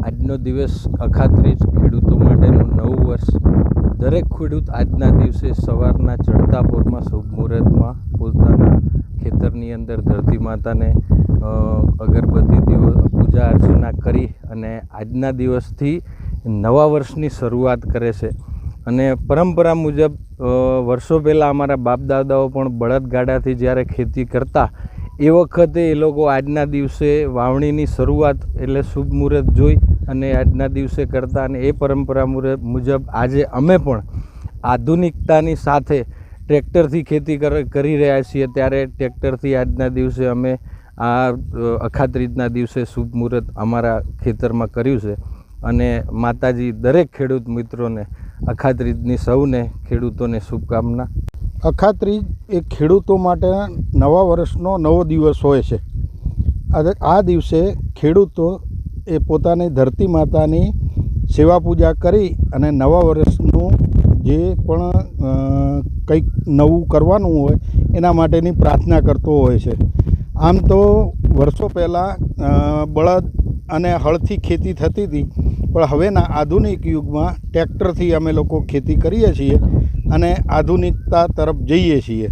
આજનો દિવસ અખાત્રીજ ખેડૂતો માટેનું નવું વર્ષ. દરેક ખેડૂત આજના દિવસે સવારના ચડતા પોરમાં શુભ મુહૂર્તમાં પોતાના ખેતરની અંદર ધરતી માતાને અગરબત્તી દીવો પૂજા અર્ચના કરી અને આજના દિવસથી નવા વર્ષની શરૂઆત કરે છે. અને પરંપરા મુજબ વર્ષો પહેલાં અમારા બાપ દાદાઓ પણ બળદગાડાથી જ્યારે ખેતી કરતા એ વખતે એ લોકો આજના દિવસે વાવણીની શરૂઆત એટલે શુભ મુહૂર્ત જોઈ અને આજના દિવસે કરતા અને એ પરંપરા મુજબ આજે અમે પણ આધુનિકતાની સાથે ટ્રેક્ટરથી ખેતી કર- રહ્યા છીએ. ત્યારે ટ્રેક્ટરથી આજના દિવસે અમે આ અખાત્રીજના દિવસે શુભ મુહૂર્ત અમારા ખેતરમાં કર્યું છે. અને માતાજી દરેક ખેડૂત મિત્રોને અખાત્રીજની સૌને ખેડૂતોને શુભકામના અખાત્રીજ એ ખેડૂતો માટે નવા વર્ષનો નવો દિવસ હોય છે. આ દિવસે ખેડૂતો એ પોતાની ધરતી માતાની સેવા પૂજા કરી અને નવા વર્ષનું જે પણ કંઈક નવું કરવાનું હોય એના માટેની પ્રાર્થના કરતો હોય છે. આમ તો વર્ષો પહેલાં બળદ અને હળથી ખેતી થતી હતી, પણ હવેના આધુનિક યુગમાં ટ્રેક્ટરથી અમે લોકો ખેતી કરીએ છીએ. અને આધુનિકતા તરફ જઈએ છીએ.